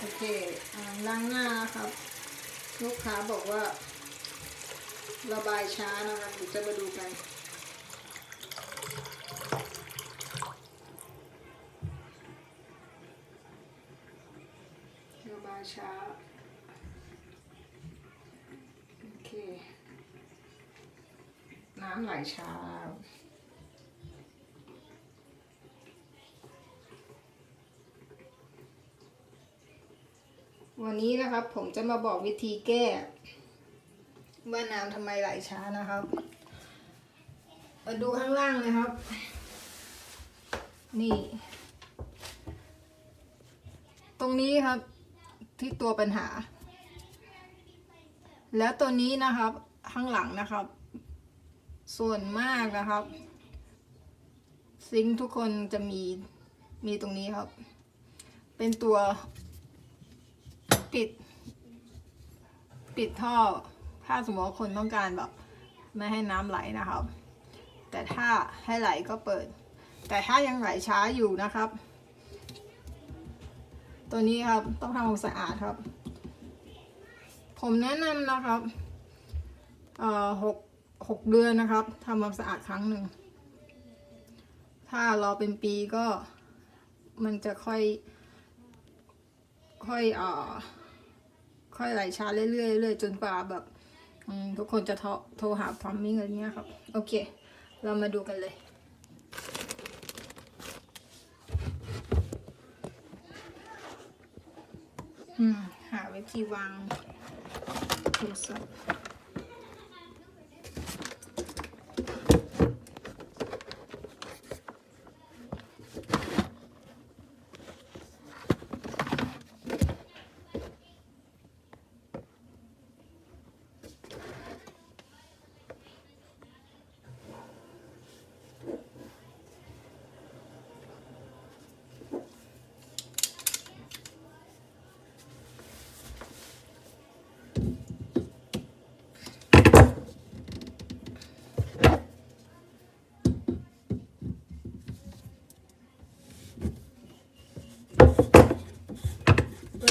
โอเคล้างหน้านะครับ ลูกค้าบอกว่า ระบายช้านะครับเดี๋ยวจะมาดูกันระบายช้า โอเค น้ำไหลช้า วันนี้นะครับผมจะมาบอกวิธีแก้ว่าน้ำทำไมไหลช้านะครับ มาดูข้างล่างนะครับ นี่ ตรงนี้ครับที่ตัวปัญหา แล้วตัวนี้นะครับข้างหลังนะครับ ส่วนมากนะครับ ซิงทุกคนจะมีมีตรงนี้ครับ เป็นตัว ปิด ปิดท่อ ถ้าสมมติว่าคนต้องการแบบไม่ให้น้ำไหลนะครับ แต่ถ้าให้ไหลก็เปิด แต่ถ้ายังไหลช้าอยู่นะครับ ตัวนี้ครับต้องทำความสะอาดครับ ผมแนะนำนะครับเอ่อหกหกเดือนนะครับทำความสะอาดครั้งหนึ่ง ถ้ารอเป็นปีก็มันจะค่อย ค่อยเอ่อ ค่อยไหลช้าเรื่อยๆเรื่อยๆจนกว่าแบบทุกคนจะโทรโทรหาพร้อมมิ่งอะไรเงี้ยครับ โอเค เรามาดูกันเลย หาวิธีวางโทรศัพท์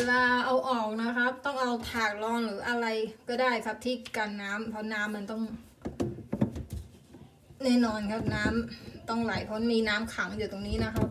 ลาเอาออกนะครับ ต้องเอาถากรองหรืออะไรก็ได้ครับที่กันน้ำเพราะน้ำมันต้อง แน่นอนครับน้ำต้องไหลเพราะมีน้ำขังอยู่ตรงนี้นะครับ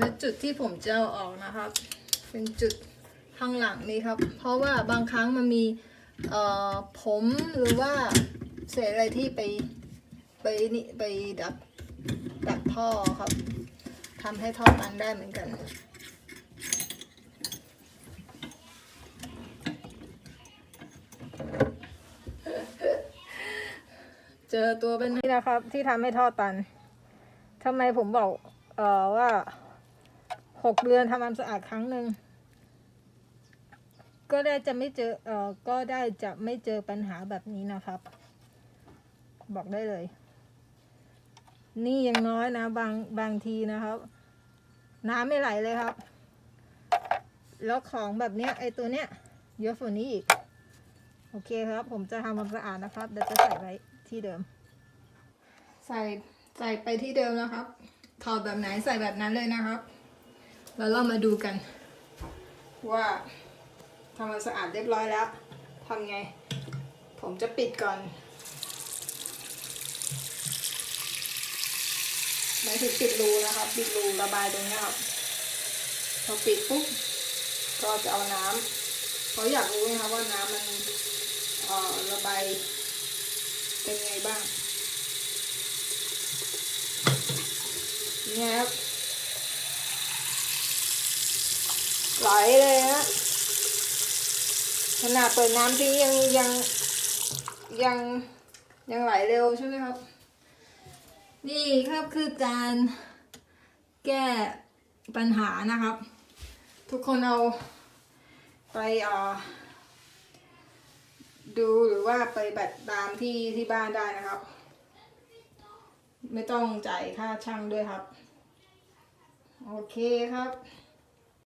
และจุดที่ผมจะเอาออกนะครับ เป็นจุดข้างหลังนี้ครับ เพราะว่าบางครั้งมันมีผมหรือว่าเศษอะไรที่ไปไปนี่ไปดับดับท่อครับทำให้ท่อตันได้เหมือนกันเจอตัวเป็นนี่นะครับ ที่ทำให้ท่อตันทำไมผมบอก เอ่อว่า หกเดือนทำความสะอาดครั้งหนึ่งก็ได้จะไม่เจอเอ่อก็ได้จะไม่เจอปัญหาแบบนี้นะครับ บอกได้เลย นี่ยังน้อยนะ บางบางทีนะครับ น้ำไม่ไหลเลยครับ แล้วของแบบเนี้ยไอตัวเนี้ยเยอะกว่านี้อีก โอเคครับ ผมจะทำความสะอาดนะครับเดี๋ยวจะใส่ไว้ที่เดิม ใส่ใส่ไปที่เดิมนะครับ ถอดแบบไหนใส่แบบนั้นเลยนะครับ แล้วเรามาดูกัน ว่าทำควาสะอาดเรียบร้อยแล้วทำไง ผมจะปิดก่อนหมายถึงปิดรูนะครับ ปิดรูระบายตรงนี้ครับพอปิดปุ๊บก็จะเอาน้ำเพราะอยากรู้นะครับว่าน้ำมันออระบายเป็นไงบ้างเนี่ยครับ ไหลเลยฮะขนาดเปิดน้ำทิ้งยังยังยังยังไหลเร็วใช่ไหมครับ นี่ครับคือการแก้ปัญหานะครับ ทุกคนเอาไปอ่อดูหรือว่าไปแบบตามที่ที่บ้านได้นะครับ ไม่ต้องจ่ายค่าช่างด้วยครับ โอเคครับ